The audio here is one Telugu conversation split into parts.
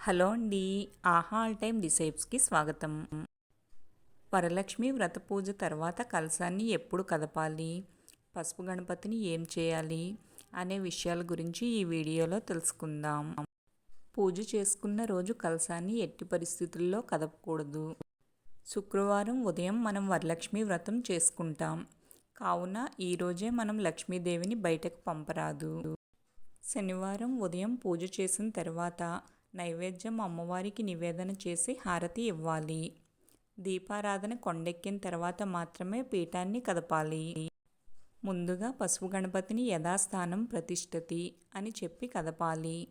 హలో అండి. ఆహా ఆల్ టైమ్ డిసైప్స్కి స్వాగతం. వరలక్ష్మి వ్రత పూజ తర్వాత కలసాన్ని ఎప్పుడు కదపాలి? పసుపు గణపతిని ఏం చేయాలి? అనే విషయాల గురించి ఈ వీడియోలో తెలుసుకుందాం. పూజ చేసుకున్న రోజు కలసాన్ని ఎట్టి పరిస్థితుల్లో కదపకూడదు. శుక్రవారం ఉదయం మనం వరలక్ష్మి వ్రతం చేసుకుంటాం. కావున ఈరోజే మనం లక్ష్మీదేవిని బయటకు పంపరాదు. శనివారం ఉదయం పూజ చేసిన తర్వాత నైవేద్యం అమ్మవారికి నివేదన చేసి హారతి ఇవ్వాలి. దీపారాధన కొండెక్కిన తర్వాత మాత్రమే పీఠాన్ని కదపాలి. ముందుగా పసుపు గణపతిని యథాస్థానం ప్రతిష్టతి అని చెప్పి కదపాలి.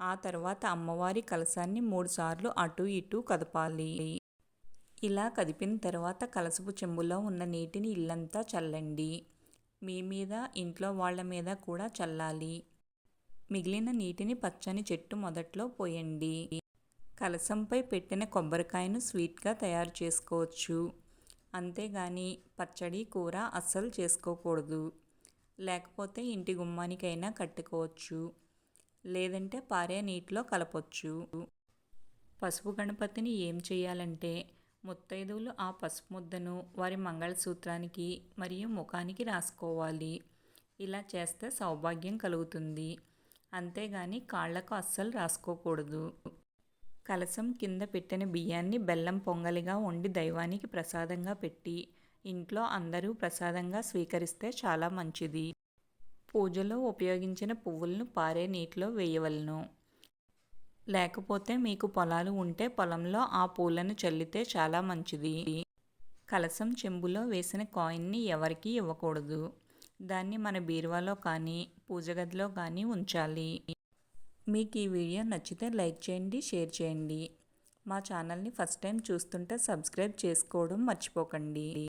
ఆ తర్వాత అమ్మవారి కలశాన్ని మూడుసార్లు అటు ఇటు కదపాలి. ఇలా కదిపిన తర్వాత కలసపు చెంబులో ఉన్న నీటిని ఇల్లంతా చల్లండి. మీ మీద ఇంట్లో వాళ్ళ మీద కూడా చల్లాలి. మిగిలిన నీటిని పచ్చని చెట్టు మొదట్లో పోయండి. కలసంపై పెట్టిన కొబ్బరికాయను స్వీట్గా తయారు చేసుకోవచ్చు. అంతేగాని పచ్చడి కూర అస్సలు చేసుకోకూడదు. లేకపోతే ఇంటి గుమ్మానికైనా కట్టుకోవచ్చు. లేదంటే పారే నీటిలో కలపొచ్చు. పసుపు గణపతిని ఏం చేయాలంటే ముత్తైదువులు ఆ పసుపు ముద్దను వారి మంగళసూత్రానికి మరియు ముఖానికి రాసుకోవాలి. ఇలా చేస్తే సౌభాగ్యం కలుగుతుంది. అంతేగాని కాళ్ళకు అస్సలు రాసుకోకూడదు. కలసం కింద పెట్టిన బియ్యాన్ని బెల్లం పొంగలిగా వండి దైవానికి ప్రసాదంగా పెట్టి ఇంట్లో అందరూ ప్రసాదంగా స్వీకరిస్తే చాలా మంచిది. పూజలో ఉపయోగించిన పువ్వులను పారే నీటిలో వేయవలను. లేకపోతే మీకు పొలాలు ఉంటే పొలంలో ఆ పూలను చల్లితే చాలా మంచిది. కలసం చెంబులో వేసిన కాయిన్ని ఎవరికీ ఇవ్వకూడదు. దాన్ని మన బీరువాలో కానీ పూజ గదిలో కానీ ఉంచాలి. మీకు ఈ వీడియో నచ్చితే లైక్ చేయండి షేర్ చేయండి. మా ఛానల్ని ఫస్ట్ టైం చూస్తుంటే సబ్స్క్రైబ్ చేసుకోవడం మర్చిపోకండి.